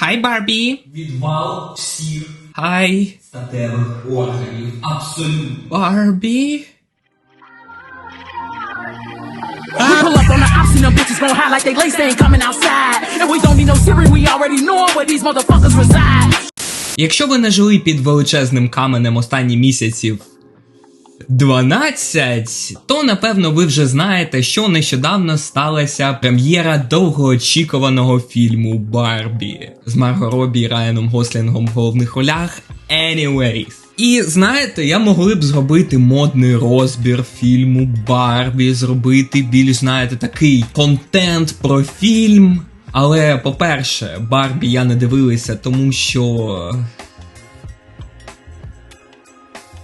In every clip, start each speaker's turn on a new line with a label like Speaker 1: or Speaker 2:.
Speaker 1: Хай, Барбі!
Speaker 2: Відвал всіх
Speaker 1: Хай,
Speaker 2: статевих органів. Абсолютно.
Speaker 1: Барбі.
Speaker 3: We pull up on the ops and them bitches gon' high like they lace, they ain't coming outside. And we don't need no Siri, we already know where these motherfuckers reside.
Speaker 1: Якщо ви не жили під величезним каменем останні місяців 12, то напевно ви вже знаєте, що нещодавно сталася прем'єра довгоочікуваного фільму Барбі з Марго Робі і Райаном Гослінгом в головних ролях Anyways. І знаєте, я могли б зробити модний розбір фільму Барбі, зробити більш, знаєте, такий контент про фільм. Але, по-перше, Барбі я не дивилася, тому що.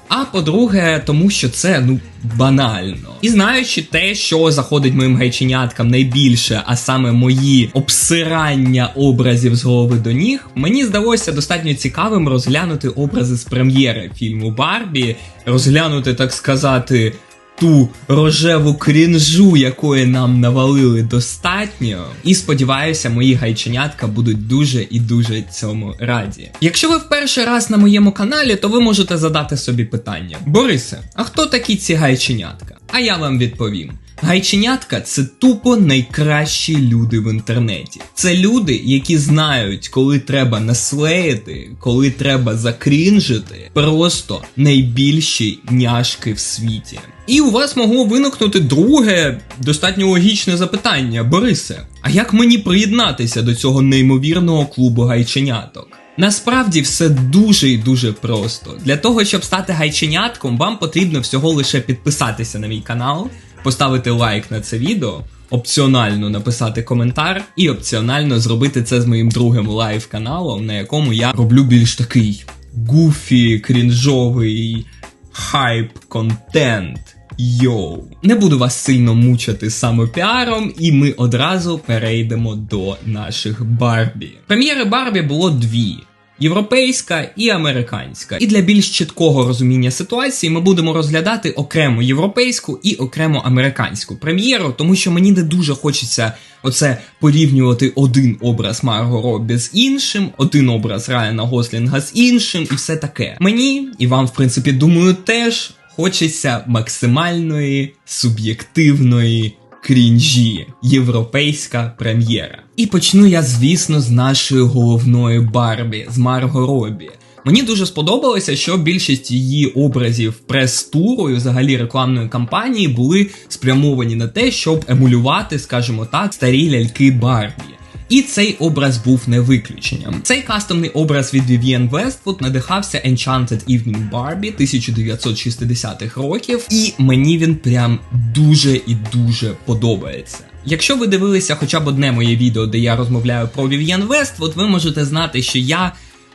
Speaker 1: А по-друге, тому що це ну банально. І знаючи те, що заходить моїм гайченяткам найбільше, а саме мої обсирання образів з голови до ніг, мені здалося достатньо цікавим розглянути образи з прем'єри фільму Барбі, розглянути, так сказати. Ту рожеву крінжу, якої нам навалили достатньо, і сподіваюся, мої гайченятка будуть дуже і дуже цьому раді. Якщо ви в перший раз на моєму каналі, то ви можете задати собі питання: Борисе, а хто такі ці гайченятка? А я вам відповім. Гайченятка це тупо найкращі люди в інтернеті. Це люди, які знають, коли треба наслеїти, коли треба закрінжити. Просто найбільші няшки в світі. І у вас могло виникнути друге, достатньо логічне запитання, Борисе. А як мені приєднатися до цього неймовірного клубу гайченяток? Насправді все дуже і дуже просто. Для того, щоб стати гайченятком, вам потрібно всього лише підписатися на мій канал, поставити лайк на це відео, опціонально написати коментар і опціонально зробити це з моїм другим лайв каналом, на якому я роблю більш такий гуфі, крінжовий хайп контент. Йоу, не буду вас сильно мучити саме піаром, і ми одразу перейдемо до наших Барбі. Прем'єри Барбі було дві. Європейська і американська. І для більш чіткого розуміння ситуації ми будемо розглядати окремо європейську і окремо американську прем'єру, тому що мені не дуже хочеться оце порівнювати один образ Марго Роббі з іншим, один образ Райана Гослінга з іншим, і все таке. Мені і вам, в принципі, думаю, теж хочеться максимальної суб'єктивної крінжі, європейська прем'єра. І почну я, звісно, з нашої головної Барбі, з Марго Робі. Мені дуже сподобалося, що більшість її образів прес-туру і взагалі рекламної кампанії були спрямовані на те, щоб емулювати, скажімо так, старі ляльки Барбі. І цей образ був не виключенням. Цей кастомний образ від Vivienne Westwood надихався Enchanted Evening Barbie 1960-х років, і мені він прям дуже і дуже подобається. Якщо ви дивилися хоча б одне моє відео, де я розмовляю про Vivienne Westwood, ви можете знати, що я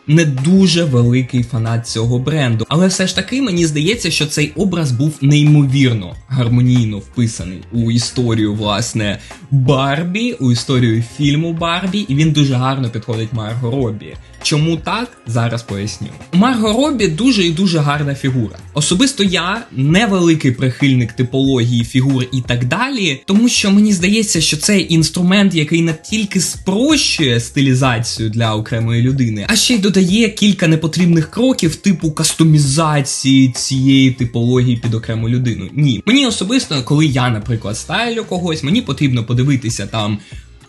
Speaker 1: не дуже великий фанат цього бренду, але все ж таки мені здається, що цей образ був неймовірно гармонійно вписаний у історію власне Барбі, у історію фільму Барбі, і він дуже гарно підходить Марго Робі. Чому так? Зараз поясню. Марго Робі дуже і дуже гарна фігура. Особисто я не великий прихильник типології фігур і так далі, тому що мені здається, що цей інструмент, який не тільки спрощує стилізацію для окремої людини, а ще й додає кілька непотрібних кроків, типу кастомізації цієї типології під окрему людину. Ні, мені особисто, коли я, наприклад, стайлю когось, мені потрібно подивитися там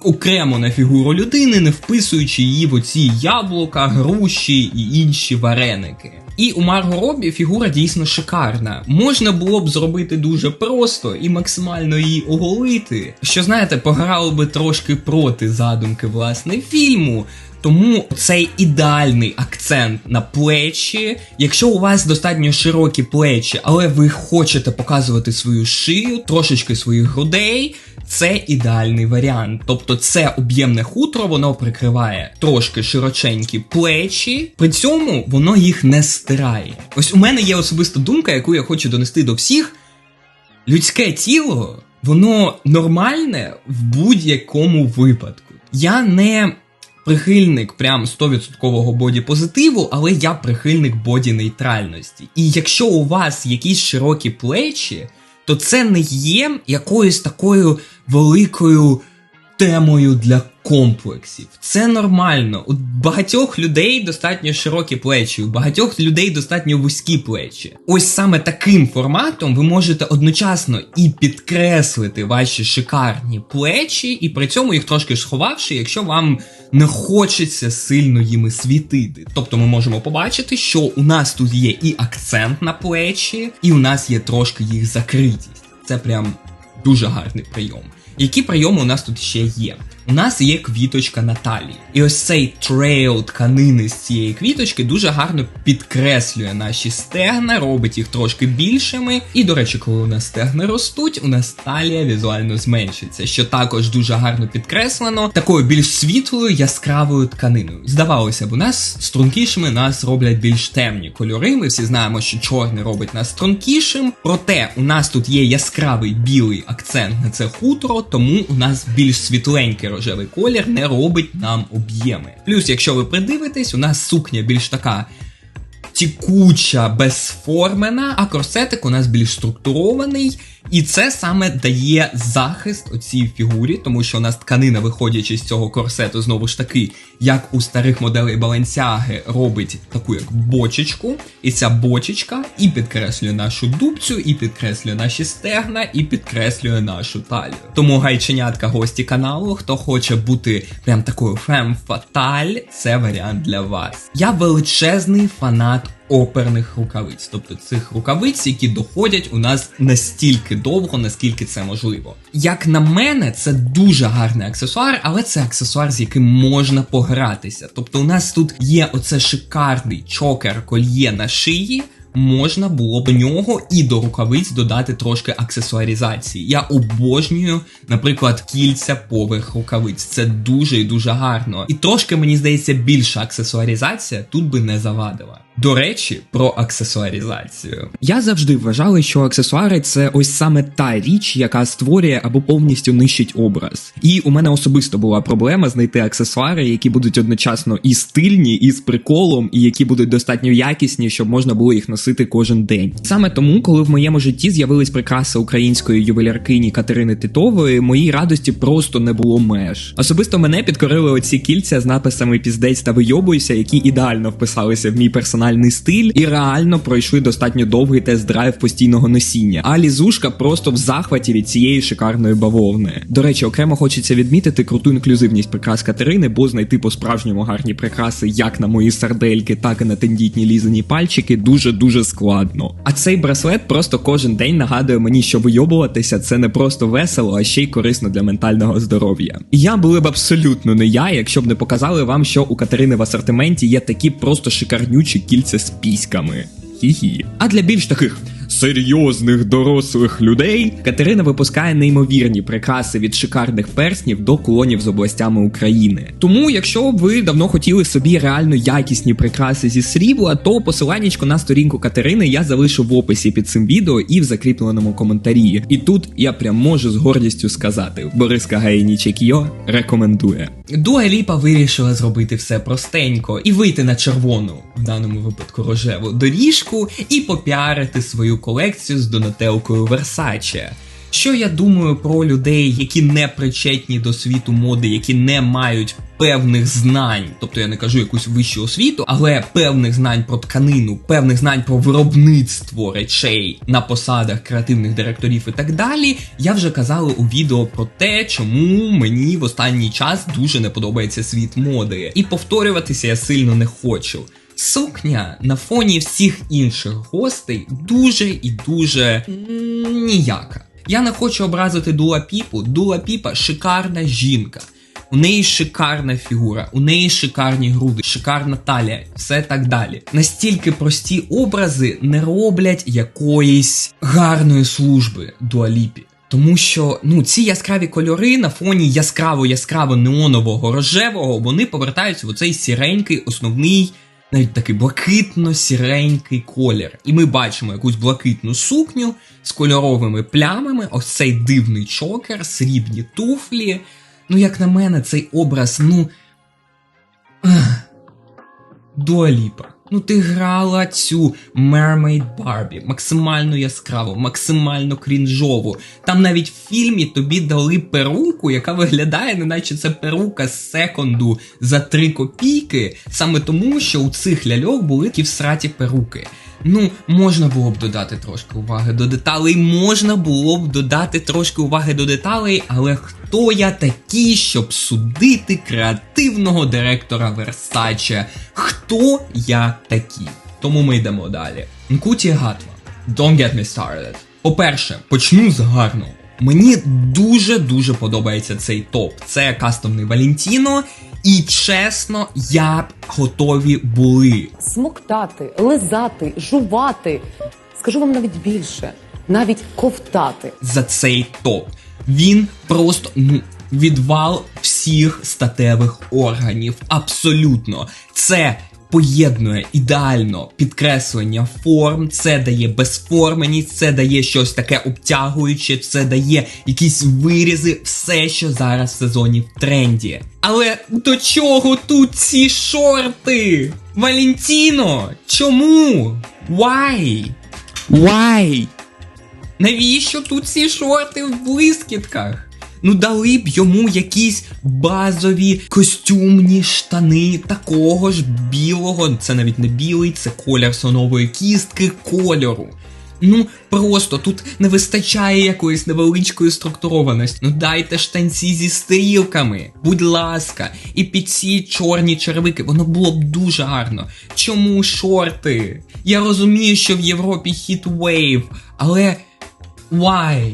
Speaker 1: окремо на фігуру людини, не вписуючи її в оці яблука, груші і інші вареники. І у Марго Робі фігура дійсно шикарна. Можна було б зробити дуже просто і максимально її оголити. Що знаєте, пограло би трошки проти задумки власне фільму. Тому цей ідеальний акцент на плечі. Якщо у вас достатньо широкі плечі, але ви хочете показувати свою шию, трошечки своїх грудей, це ідеальний варіант. Тобто це об'ємне хутро, воно прикриває трошки широченькі плечі, при цьому воно їх не стирає. Ось у мене є особиста думка, яку я хочу донести до всіх. Людське тіло, воно нормальне в будь-якому випадку. Я не прихильник прям 100% боді позитиву, але я прихильник боді нейтральності. І якщо у вас якісь широкі плечі, то це не є якоюсь такою великою темою для комплексів. Це нормально. У багатьох людей достатньо широкі плечі, у багатьох людей достатньо вузькі плечі. Ось саме таким форматом ви можете одночасно і підкреслити ваші шикарні плечі, і при цьому їх трошки сховавши, якщо вам не хочеться сильно їми світити. Тобто ми можемо побачити, що у нас тут є і акцент на плечі, і у нас є трошки їх закритість. Це прям дуже гарний прийом. Які прийоми у нас тут ще є? У нас є квіточка на талії. І ось цей трейл тканини з цієї квіточки дуже гарно підкреслює наші стегна, робить їх трошки більшими. І, до речі, коли у нас стегна ростуть, у нас талія візуально зменшиться, що також дуже гарно підкреслено такою більш світлою яскравою тканиною. Здавалося б, у нас стрункішими нас роблять більш темні кольори. Ми всі знаємо, що чорний робить нас стрункішим. Проте у нас тут є яскравий білий акцент на це хутро, тому у нас більш світленький рожевий колір не робить нам об'єми. Плюс, якщо ви придивитесь, у нас сукня більш така. Тікуча, безформена, а корсетик у нас більш структурований, і це саме дає захист оцій фігурі, тому що у нас тканина, виходячи з цього корсету, знову ж таки, як у старих моделей Баленсяги, робить таку як бочечку, і ця бочечка і підкреслює нашу дубцю, і підкреслює наші стегна, і підкреслює нашу талію. Тому гайченятка гості каналу, хто хоче бути прям такою фем фаталь, це варіант для вас. Я величезний фанат оперних рукавиць, тобто цих рукавиць, які доходять у нас настільки довго, наскільки це можливо. Як на мене, це дуже гарний аксесуар, але це аксесуар, з яким можна погратися. Тобто, у нас тут є оце шикарний чокер кольє на шиї. Можна було б нього і до рукавиць додати трошки аксесуарізації. Я обожнюю, наприклад, кільця поверх рукавиць. Це дуже і дуже гарно. І трошки, мені здається, більша аксесуарізація тут би не завадила. До речі, про аксесуарізацію. Я завжди вважала, що аксесуари це ось саме та річ, яка створює або повністю нищить образ. І у мене особисто була проблема знайти аксесуари, які будуть одночасно і стильні, і з приколом, і які будуть достатньо якісні, щоб можна було їх носити кожен день. Саме тому, коли в моєму житті з'явились прикраси української ювеляркині Катерини Титової, моїй радості просто не було меж. Особисто мене підкорили оці кільця з написами піздець та вийобуйся, які ідеально вписалися в мій персональний стиль і реально пройшли достатньо довгий тест-драйв постійного носіння. А лізушка просто в захваті від цієї шикарної бавовни. До речі, окремо хочеться відмітити круту інклюзивність прикрас Катерини, бо знайти по-справжньому гарні прикраси як на мої сардельки, так і на тендітні лізані пальчики дуже дуже складно. А цей браслет просто кожен день нагадує мені, що вийобуватися це не просто весело, а ще й корисно для ментального здоров'я. І я були б абсолютно не я, якщо б не показали вам, що у Катерини в асортименті є такі просто шикарнючі кільця з піськами. Хі-хі. А для більш таких серйозних дорослих людей Катерина випускає неймовірні прикраси від шикарних перснів до колонів з областями України. Тому, якщо ви давно хотіли собі реально якісні прикраси зі срібла, то посиланнячко на сторінку Катерини я залишу в описі під цим відео і в закріпленому коментарі. І тут я прям можу з гордістю сказати: Бориска Гаєнічекйо рекомендує. Дуа Ліпа вирішила зробити все простенько і вийти на червону, в даному випадку рожеву доріжку, і попіарити свою колекцію з донателкою Versace. Що я думаю про людей, які не причетні до світу моди, які не мають певних знань, тобто я не кажу якусь вищу освіту, але певних знань про тканину, певних знань про виробництво речей на посадах креативних директорів і так далі. Я вже казала у відео про те, чому мені в останній час дуже не подобається світ моди, і повторюватися я сильно не хочу. Сукня на фоні всіх інших гостей дуже і дуже ніяка. Я не хочу образити Дула Піпу. Дула Піпа шикарна жінка. У неї шикарна фігура, у неї шикарні груди, шикарна талія, все так далі. Настільки прості образи не роблять якоїсь гарної служби дуаліпі. Тому що ну ці яскраві кольори на фоні яскраво яскраво неонового рожевого вони повертаються в оцей сіренький основний навіть такий блакитно-сіренький колір. І ми бачимо якусь блакитну сукню з кольоровими плямами, ось цей дивний чокер, срібні туфлі. Ну, як на мене, цей образ, ну. Дуаліпа. Ну, ти грала цю Mermaid Barbie, максимально яскраву, максимально крінжову. Там навіть в фільмі тобі дали перуку, яка виглядає, неначе це перука з секонду за 3 копійки, саме тому, що у цих ляльок були ті всраті перуки. Ну, можна було б додати трошки уваги до деталей, можна було б додати трошки уваги до деталей, але хто я такий, щоб судити креативного директора Versace? Хто я такий? Тому ми йдемо далі. Нкуті Гатва. Don't get me started. По-перше, почну з гарного. Мені дуже-дуже подобається цей топ. Це кастомний Валентіно, і чесно, я б готові були
Speaker 4: смоктати, лизати, жувати. Скажу вам навіть більше, навіть ковтати.
Speaker 1: за цей топ. Він просто ну. Відвал всіх статевих органів. Абсолютно. Це поєднує ідеально підкреслення форм, це дає безформеність, це дає щось таке обтягуюче, це дає якісь вирізи, все, що зараз в сезоні в тренді. Але до чого тут ці шорти? Валентіно, чому? Why? Why? Навіщо тут ці шорти в блискітках? Ну дали б йому якісь базові костюмні штани такого ж білого, це навіть не білий, це колір сонової кістки кольору. Ну просто тут не вистачає якоїсь невеличкої структурованості. Ну дайте штанці зі стрілками, будь ласка, і під ці чорні черевики, воно було б дуже гарно. Чому шорти? Я розумію, що в Європі хіт вейв, але why?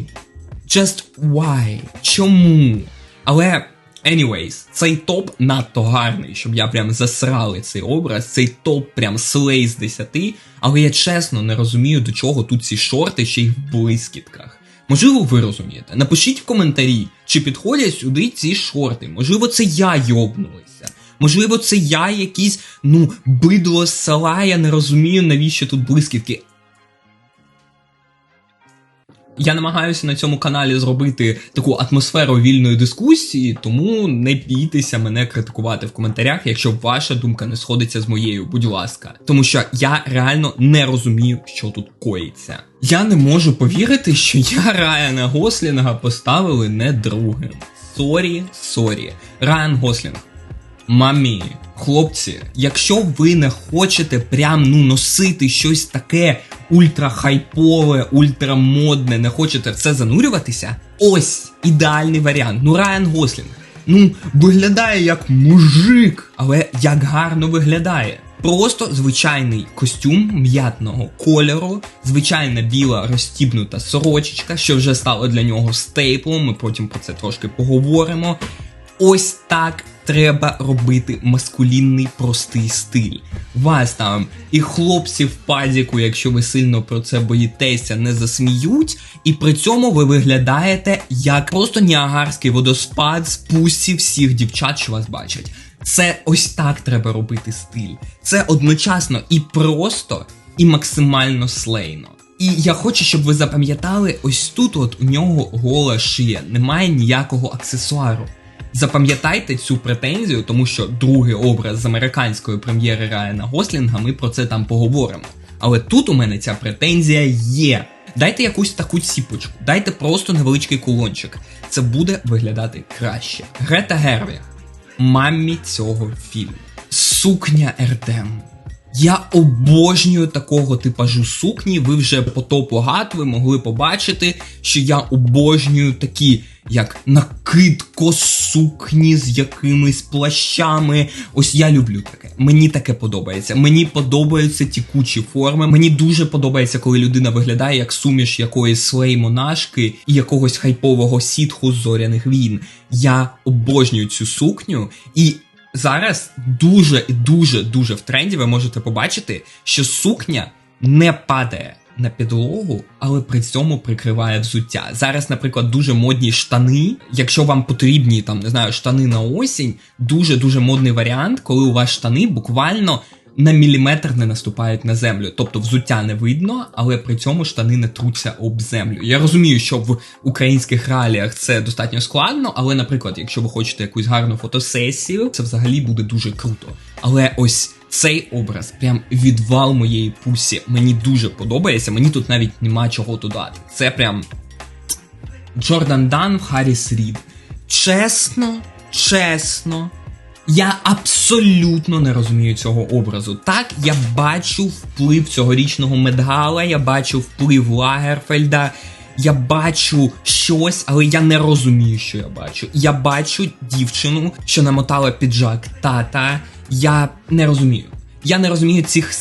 Speaker 1: Just why? Чому? Але, anyways, цей топ надто гарний, щоб я прям засрали цей образ, цей топ прям слей з 10, але я чесно не розумію, до чого тут ці шорти ще й в блискітках. Можливо, ви розумієте? Напишіть в коментарі, чи підходять сюди ці шорти. Можливо, це я йобнулася. Можливо, це я якийсь, ну, бидло з села, я не розумію, навіщо тут блискітки. Я намагаюся на цьому каналі зробити таку атмосферу вільної дискусії, тому не бійтеся мене критикувати в коментарях, якщо ваша думка не сходиться з моєю, будь ласка. Тому що я реально не розумію, що тут коїться. Я не можу повірити, що я Райана Гослінга поставили не другим. Сорі, сорі. Райан Гослінг. Мамі, хлопці, якщо ви не хочете прям ну носити щось таке ультрахайпове, ультрамодне, не хочете в це занурюватися, ось ідеальний варіант. Ну Райан Гослінг. Ну, виглядає як мужик, але як гарно виглядає. Просто звичайний костюм м'ятного кольору, звичайна біла розстібнута сорочечка, що вже стало для нього стейплом. Ми потім про це трошки поговоримо. Ось так треба робити маскулінний простий стиль. Вас там і хлопці в падіку, якщо ви сильно про це боїтеся, не засміють, і при цьому ви виглядаєте як просто ніагарський водоспад з пусті всіх дівчат, що вас бачать. Це ось так треба робити стиль. Це одночасно і просто, і максимально слейно. І я хочу, щоб ви запам'ятали, ось тут от у нього гола шия, немає ніякого аксесуару. Запам'ятайте цю претензію, тому що другий образ з американської прем'єри Райана Гослінга, ми про це там поговоримо. Але тут у мене ця претензія є. Дайте якусь таку ціпочку, дайте просто невеличкий кулончик. Це буде виглядати краще. Грета Гервіг, мамі цього фільму. Сукня Ертем. Я обожнюю такого типажу сукні. Ви вже по топу гатви могли побачити, що я обожнюю такі, як накидко сукні з якимись плащами. Ось я люблю таке. Мені таке подобається. Мені подобаються ті кучі форми. Мені дуже подобається, коли людина виглядає як суміш якоїсь слей монашки і якогось хайпового сітху з зоряних війн. Я обожнюю цю сукню і. Зараз дуже і дуже дуже в тренді ви можете побачити, що сукня не падає на підлогу, але при цьому прикриває взуття. Зараз, наприклад, дуже модні штани. Якщо вам потрібні там, не знаю, штани на осінь, дуже дуже модний варіант, коли у вас штани буквально на міліметр не наступають на землю. Тобто взуття не видно, але при цьому штани не труться об землю. Я розумію, що в українських реаліях це достатньо складно, але, наприклад, якщо ви хочете якусь гарну фотосесію, це взагалі буде дуже круто. Але ось Цей образ прям відвал моєї пусі. Мені дуже подобається. Мені тут навіть нема чого додати. Це прям Джордан Дан в Харріс Рід. Чесно, чесно. Я абсолютно не розумію цього образу. Так, я бачу вплив цьогорічного медгала, я бачу вплив Лагерфельда, я бачу щось, але я не розумію, що я бачу. Я бачу дівчину, що намотала піджак тата. Я не розумію. Я не розумію цих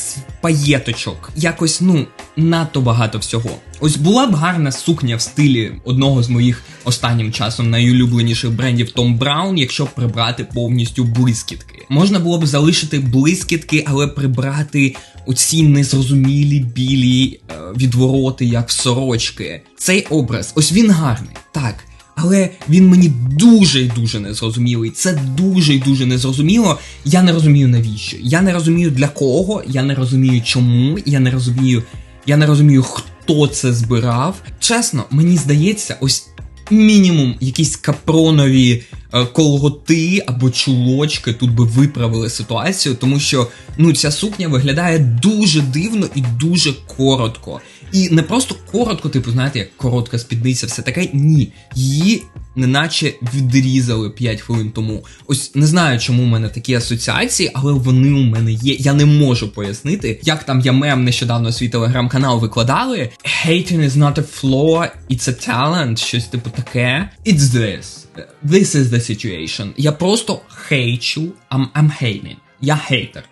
Speaker 1: паєточок. Якось, ну, надто багато всього. Ось була б гарна сукня в стилі одного з моїх останнім часом найулюбленіших брендів Том Браун, якщо прибрати повністю блискітки. Можна було б залишити блискітки, але прибрати оці незрозумілі білі е, відвороти, як сорочки. Цей образ, ось він гарний, так. Але він мені дуже і дуже незрозумілий. Це дуже і дуже незрозуміло. Я не розумію навіщо. Я не розумію для кого, я не розумію чому, я не розумію, я не розумію, хто це збирав. Чесно, мені здається, ось мінімум якісь капронові е, колготи або чулочки тут би виправили ситуацію, тому що ну ця сукня виглядає дуже дивно і дуже коротко. І не просто коротко, типу, знаєте, як коротка спідниця, все таке. Ні, її неначе відрізали 5 хвилин тому. Ось не знаю, чому в мене такі асоціації, але вони у мене є. Я не можу пояснити, як там я мем нещодавно свій телеграм-канал викладали. Hating is not a flaw, it's a talent, щось типу таке. It's this. This is the situation. Я просто хейчу. I'm, I'm hating. Я хейтер.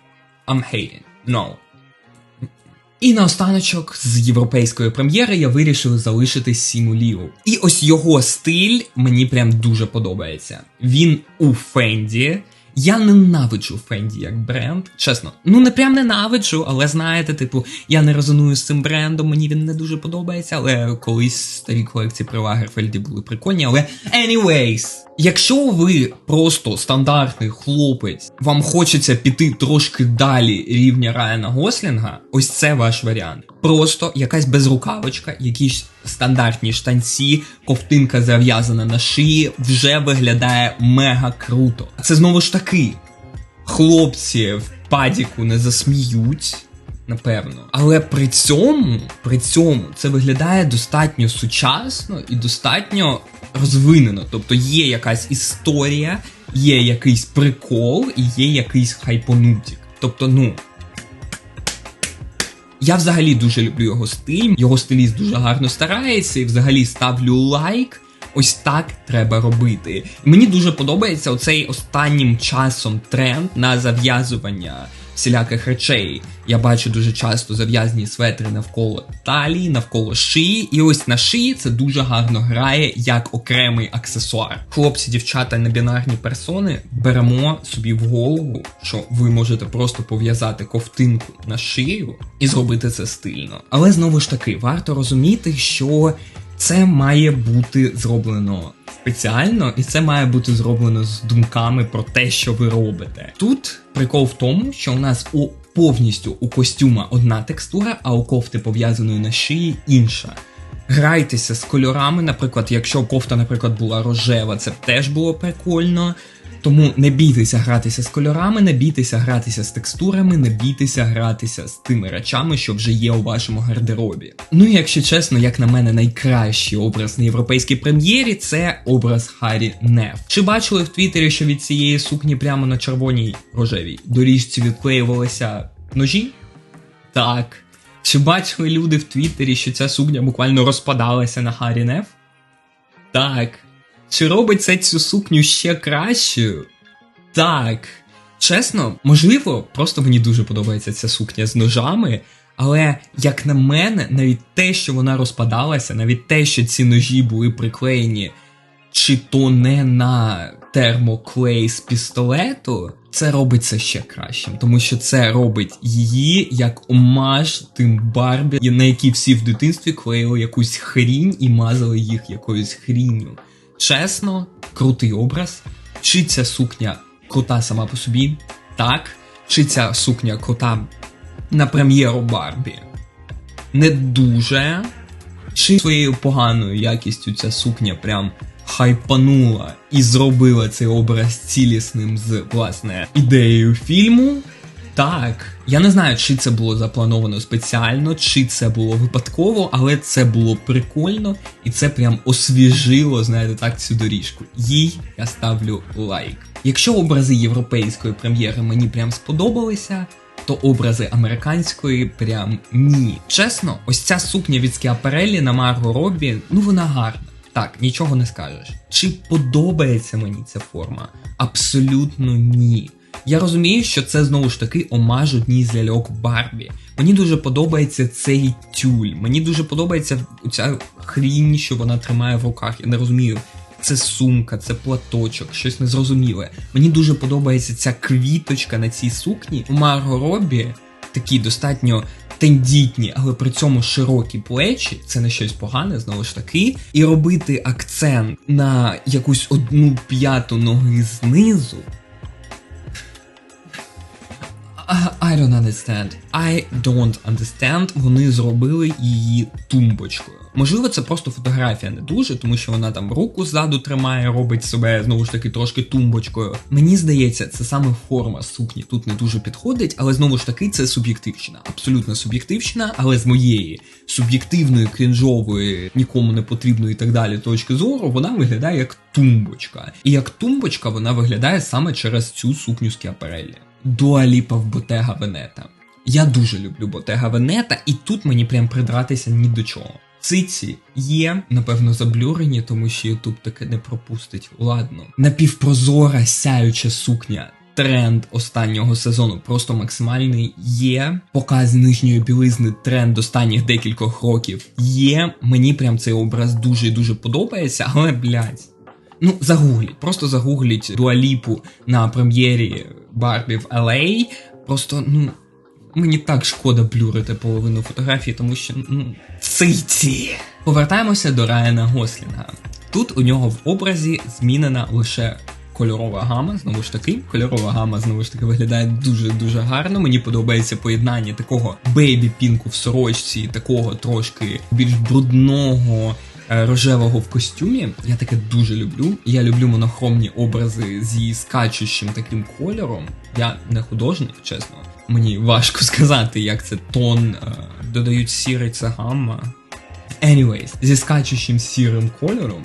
Speaker 1: I'm hating. No. І наостаночок з європейської прем'єри я вирішив залишити Сіму Ліу. І ось його стиль мені прям дуже подобається. Він у Фенді. Я ненавиджу Фенді як бренд. Чесно, ну не прям ненавиджу, але знаєте, типу, я не резоную з цим брендом, мені він не дуже подобається, але колись старі колекції при Лагерфельді були прикольні. Але anyways, якщо ви просто стандартний хлопець, вам хочеться піти трошки далі рівня Райана Гослінга, ось це ваш варіант. Просто якась безрукавочка, якісь стандартні штанці, ковтинка зав'язана на шиї, вже виглядає мега круто. Це знову ж таки, хлопці в падіку не засміють. Напевно, але при цьому, при цьому це виглядає достатньо сучасно і достатньо розвинено. Тобто є якась історія, є якийсь прикол і є якийсь хайпонутік. Тобто, ну. Я взагалі дуже люблю його стиль. Його стиліст дуже гарно старається і взагалі ставлю лайк. Ось так треба робити. Мені дуже подобається оцей останнім часом тренд на зав'язування всіляких речей. Я бачу дуже часто зав'язані светри навколо талії, навколо шиї, і ось на шиї це дуже гарно грає як окремий аксесуар. Хлопці, дівчата, небінарні персони, беремо собі в голову, що ви можете просто пов'язати ковтинку на шию і зробити це стильно. Але знову ж таки, варто розуміти, що це має бути зроблено спеціально, і це має бути зроблено з думками про те, що ви робите. Тут прикол в тому, що у нас у повністю у костюма одна текстура, а у кофти пов'язаної на шиї інша. Грайтеся з кольорами, наприклад, якщо кофта, наприклад, була рожева, це б теж було прикольно. Тому не бійтеся гратися з кольорами, не бійтеся гратися з текстурами, не бійтеся гратися з тими речами, що вже є у вашому гардеробі. Ну і якщо чесно, як на мене, найкращий образ на європейській прем'єрі це образ Харі Неф. Чи бачили в Твіттері, що від цієї сукні прямо на червоній рожевій доріжці відклеювалися ножі? Так. Чи бачили люди в Твіттері, що ця сукня буквально розпадалася на Харі Неф? Так. Чи робить це цю сукню ще кращою? Так. Чесно, можливо, просто мені дуже подобається ця сукня з ножами. Але, як на мене, навіть те, що вона розпадалася, навіть те, що ці ножі були приклеєні, чи то не на термоклей з пістолету, це робить це ще кращим, тому що це робить її як омаж тим Барбі, на які всі в дитинстві клеїли якусь хрінь і мазали їх якоюсь хрінню. Чесно, крутий образ. Чи ця сукня крута сама по собі? Так. Чи ця сукня крута на прем'єру Барбі? Не дуже. Чи своєю поганою якістю ця сукня прям хайпанула і зробила цей образ цілісним з власне ідеєю фільму? Так. Я не знаю, чи це було заплановано спеціально, чи це було випадково, але це було прикольно і це прям освіжило, знаєте, так цю доріжку. Їй я ставлю лайк. Якщо образи європейської прем'єри мені прям сподобалися, то образи американської прям ні. Чесно, ось ця сукня від Скіаперелі на Марго Роббі, ну вона гарна. Так, нічого не скажеш. Чи подобається мені ця форма? Абсолютно ні. Я розумію, що це знову ж таки омаж одній з ляльок Барбі. Мені дуже подобається цей тюль. Мені дуже подобається ця хрінь, що вона тримає в руках. Я не розумію. Це сумка, це платочок, щось незрозуміле. Мені дуже подобається ця квіточка на цій сукні. У Марго Роббі такі достатньо тендітні, але при цьому широкі плечі, це не щось погане, знову ж таки, і робити акцент на якусь одну п'яту ноги знизу. I don't understand. I don't understand. Вони зробили її тумбочкою. Можливо, це просто фотографія не дуже, тому що вона там руку ззаду тримає, робить себе знову ж таки трошки тумбочкою. Мені здається, це саме форма сукні тут не дуже підходить, але знову ж таки це суб'єктивщина. Абсолютно суб'єктивщина, але з моєї суб'єктивної, крінжової, нікому не потрібної і так далі точки зору, вона виглядає як тумбочка. І як тумбочка вона виглядає саме через цю сукню з Кіапереллі. Дуаліпа в Ботега Венета. Я дуже люблю Ботега Венета, і тут мені прям придратися ні до чого. Циці є, напевно, заблюрені, тому що Ютуб таке не пропустить. Ладно. Напівпрозора сяюча сукня. Тренд останнього сезону просто максимальний є. Показ нижньої білизни тренд останніх декількох років є. Мені прям цей образ дуже дуже подобається, але блядь. Ну, загугліть, просто загугліть дуаліпу на прем'єрі Барбі в LA. Просто, ну, мені так шкода блюрити половину фотографії, тому що, ну, циці. Повертаємося до Райана Гослінга. Тут у нього в образі змінена лише кольорова гама, знову ж таки. Кольорова гама знову ж таки виглядає дуже-дуже гарно. Мені подобається поєднання такого бейбі пінку в сорочці, такого трошки більш брудного. Е, Рожевого в костюмі, я таке дуже люблю. Я люблю монохромні образи зі скачущим таким кольором. Я не художник, чесно. Мені важко сказати, як це тон. е, Додають сірий, це гамма. Anyways, зі скачущим сірим кольором.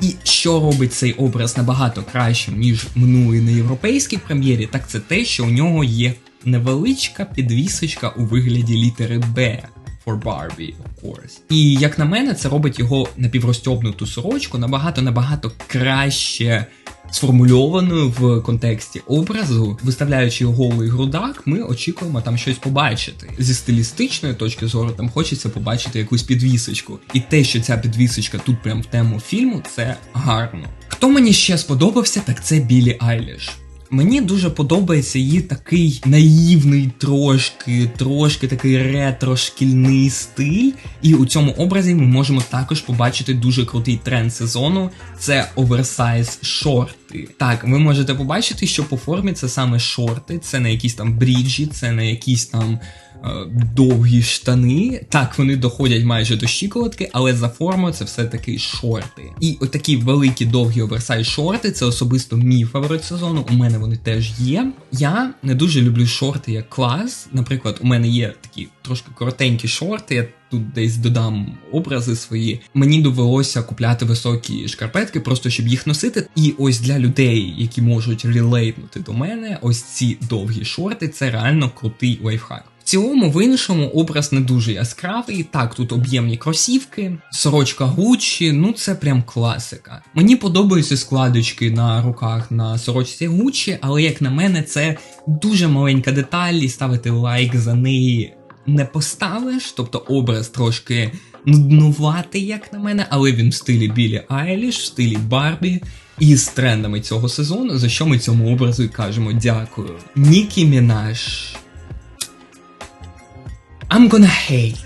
Speaker 1: І що робить цей образ набагато кращим, ніж минулий на європейській прем'єрі, так це те, що у нього є невеличка підвісочка у вигляді літери Б. For Barbie, of course. І як на мене, це робить його напіврозтьобнуту сорочку набагато набагато краще сформульованою в контексті образу, виставляючи голий грудак, ми очікуємо там щось побачити. Зі стилістичної точки зору там хочеться побачити якусь підвісочку. І те, що ця підвісочка тут прям в тему фільму, це гарно. Хто мені ще сподобався, так це Білі Айліш. Мені дуже подобається її такий наївний, трошки, трошки такий ретро-шкільний стиль. І у цьому образі ми можемо також побачити дуже крутий тренд сезону. Це оверсайз шорти. Так, ви можете побачити, що по формі це саме шорти, це не якісь там бріджі, це не якісь там довгі штани. Так, вони доходять майже до щиколотки, але за формою це все-таки шорти. І отакі великі довгі оверсайз шорти це особисто мій фаворит сезону. У мене вони теж є. Я не дуже люблю шорти як клас. Наприклад, у мене є такі трошки коротенькі шорти. Я тут десь додам образи свої. Мені довелося купляти високі шкарпетки, просто щоб їх носити. І ось для людей, які можуть релейтнути до мене, ось ці довгі шорти це реально крутий лайфхак. Цілому, в іншому образ не дуже яскравий. Так, тут об'ємні кросівки, сорочка Гуччі, ну це прям класика. Мені подобаються складочки на руках на сорочці Гуччі, але як на мене, це дуже маленька деталь, і ставити лайк за неї не поставиш. Тобто образ трошки нуднуватий, як на мене, але він в стилі Білі Айліш, в стилі Барбі. І з трендами цього сезону, за що ми цьому образу і кажемо дякую. Нікі Мінаш I'm gonna hate.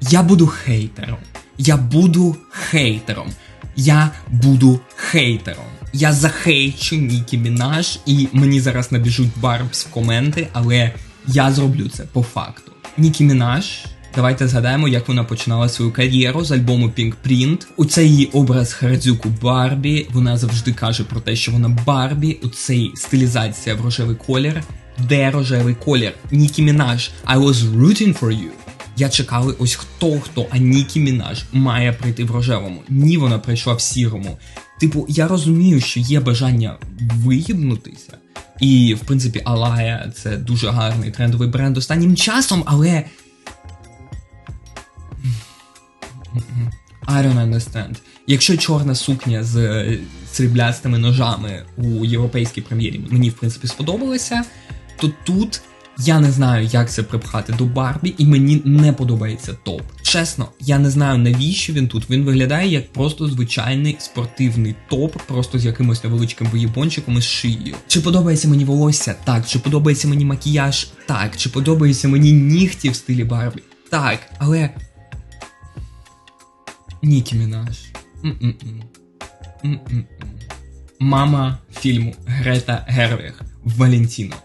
Speaker 1: Я буду хейтером. Я буду хейтером. Я буду хейтером. Я захейчу Нікі Мінаш, і мені зараз набіжуть барбс в коменти, але я зроблю це по факту. Нікі Мінаш. Давайте згадаємо, як вона починала свою кар'єру з альбому Pink Print. У цей її образ Харадзюку Барбі. Вона завжди каже про те, що вона Барбі. У цей стилізація в рожевий колір. Де рожевий колір? Нікі Мінаж. I was rooting for you. Я чекали ось хто хто, а Нікі Мінаж має прийти в рожевому. Ні, вона прийшла в сірому. Типу, я розумію, що є бажання виїбнутися. І, в принципі, Алая це дуже гарний трендовий бренд останнім часом, але. I don't understand. Якщо чорна сукня з е, сріблястими ножами у європейській прем'єрі мені в принципі сподобалася, то тут я не знаю, як це припхати до Барбі, і мені не подобається топ. Чесно, я не знаю навіщо він тут. Він виглядає як просто звичайний спортивний топ, просто з якимось невеличким виєбончиком із шиєю. Чи подобається мені волосся? Так. Чи подобається мені макіяж? Так. Чи подобається мені нігті в стилі Барбі? Так, але. Нікі. М-м-м. Мама фільму Грета Гервіг Валентіно.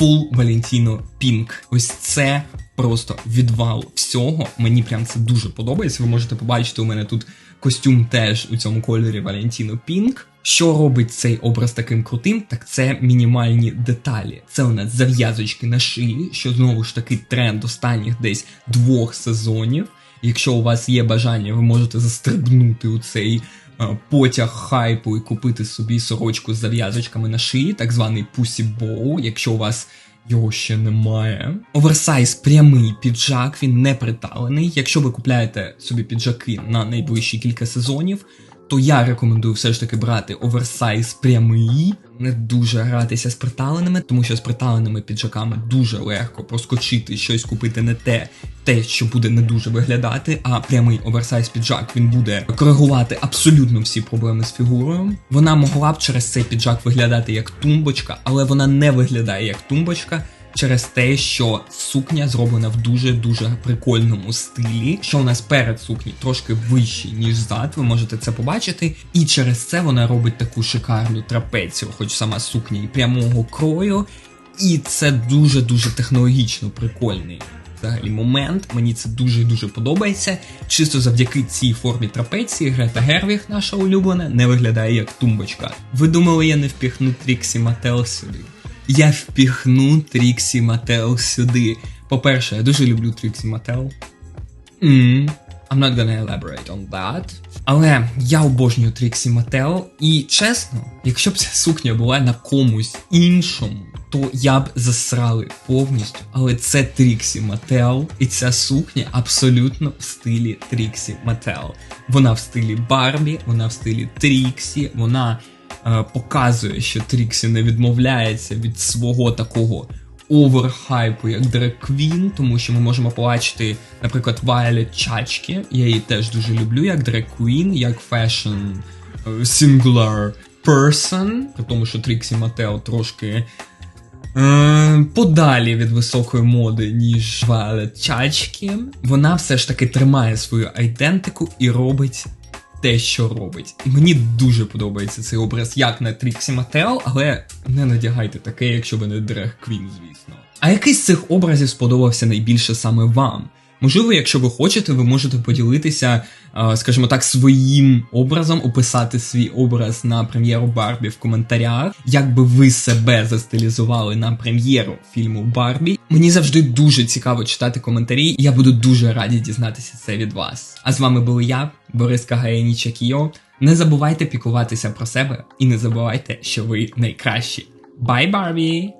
Speaker 1: Фул Валентіно Пінк. Ось це просто відвал всього. Мені прям це дуже подобається. Ви можете побачити у мене тут костюм теж у цьому кольорі Валентіно Пінк. Що робить цей образ таким крутим? Так це мінімальні деталі. Це у нас зав'язочки на шиї, що знову ж таки тренд останніх десь двох сезонів. Якщо у вас є бажання, ви можете застрибнути у цей потяг хайпу і купити собі сорочку з зав'язочками на шиї, так званий Bow, якщо у вас його ще немає. Оверсайз прямий піджак, він не приталений. Якщо ви купляєте собі піджаки на найближчі кілька сезонів, то я рекомендую все ж таки брати оверсайз прямий, не дуже гратися з приталеними, тому що з приталеними піджаками дуже легко проскочити щось купити не те, те, що буде не дуже виглядати. А прямий оверсайз піджак він буде коригувати абсолютно всі проблеми з фігурою. Вона могла б через цей піджак виглядати як тумбочка, але вона не виглядає як тумбочка через те, що сукня зроблена в дуже дуже прикольному стилі. Що у нас перед сукні трошки вищий, ніж зад, ви можете це побачити. І через це вона робить таку шикарну трапецію, хоч сама сукня і прямого крою. І це дуже дуже технологічно прикольний. Взагалі момент, мені це дуже дуже подобається. Чисто завдяки цій формі трапеції Грета Гервіг, наша улюблена, не виглядає як тумбочка. Ви думали, я не впіхну Тріксі Мател сюди? Я впіхну Тріксі Мател сюди. По-перше, я дуже люблю Тріксі Мател. Mm, I'm not gonna elaborate on that. Але я обожнюю Тріксі Мател, і чесно, якщо б ця сукня була на комусь іншому, то я б засрали повністю. Але це Тріксі Мател, і ця сукня абсолютно в стилі Тріксі Мател. Вона в стилі Барбі, вона в стилі Тріксі, вона показує, що Тріксі не відмовляється від свого такого оверхайпу, як Дрек Квін, тому що ми можемо побачити, наприклад, Вайлет Чачки. Я її теж дуже люблю, як Дрек Квін, як фешн е, singular person, при тому, що Тріксі Матео трошки. Е, подалі від високої моди, ніж Вайлет Чачки, вона все ж таки тримає свою айдентику і робить те, що робить. І мені дуже подобається цей образ, як на Тріксі Матео, але не надягайте таке, якщо ви не Дрег Квін, звісно. А який з цих образів сподобався найбільше саме вам? Можливо, якщо ви хочете, ви можете поділитися, скажімо так, своїм образом, описати свій образ на прем'єру Барбі в коментарях. Як би ви себе застилізували на прем'єру фільму Барбі? Мені завжди дуже цікаво читати коментарі, і я буду дуже раді дізнатися це від вас. А з вами був я, Борис Кагаєніча Кіо. Не забувайте пікуватися про себе і не забувайте, що ви найкращі. Бай, Барбі!